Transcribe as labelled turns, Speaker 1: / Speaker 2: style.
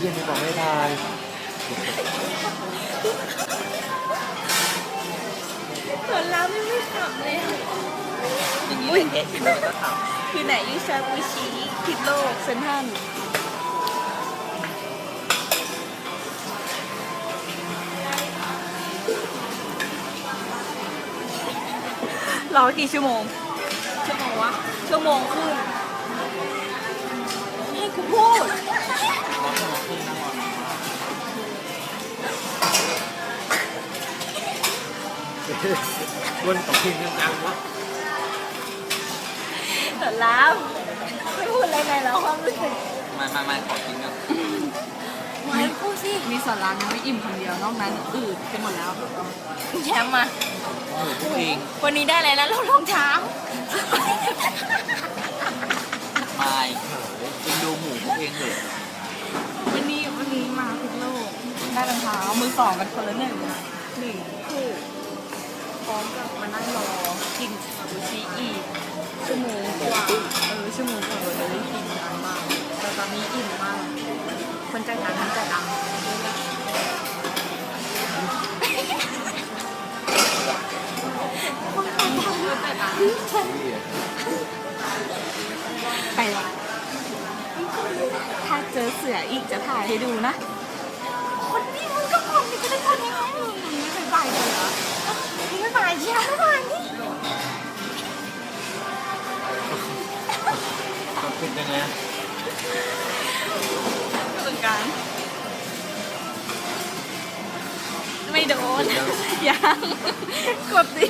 Speaker 1: เย็นบอกไม่ได้
Speaker 2: ส่วนแล้วไม่ไม่ขับเลย
Speaker 3: อย่างนี้เอ๊ะคิดว่าก็ท
Speaker 2: คือไหนยูชาบูชิพิดโลกเซนทรันรอกี่ชั่วโมงชั่วโมงวะชั่วโมงครึ่ง
Speaker 1: วนของพิมพ์จังๆวะ
Speaker 2: แต่แล้วไม่พูดอะไรในแล้วความรู้สึก
Speaker 3: มามามาขอกินกัน
Speaker 2: ไม่พูดสิ
Speaker 4: มีสอนรามยังไม่อิ่มคนเดียวนอกนั้นอืดไปหมดแล้ว
Speaker 2: แชมป์มา
Speaker 3: หมูตัวเอง
Speaker 2: วันนี้ได้อะไรนะเรารองเท้า
Speaker 3: ไม่เองดูหมูตัวเองเถอ
Speaker 4: วันนี้วันนี้มาพิษโลกได้รองเท้ามือสองกันคนละหนึ่งหนึ่งคู่พร้อมกับมา นั่งรอกินซาบูชิอีกชั่วโมงกว่าเออชั่วโมงกว่าเราจะได้กินกันบ้างแต่ตอนนี้อิ่มมาก คนใจตังค์คนใจตังค์คนใจตังค์คนใจตังไปละถ้าเจอเสืออีกจะถ่ายให้ดูนะ คนนี้มึงก็คนนี่จะได้คนยังไงมึงไม่ไปบ่ายเลยเหรอมึงไม่บ่ายเชียวไม่ ยนี่
Speaker 1: ขอบคุณจังเลย
Speaker 2: เหมือนกัน ไม่โดน ยัง กดดิ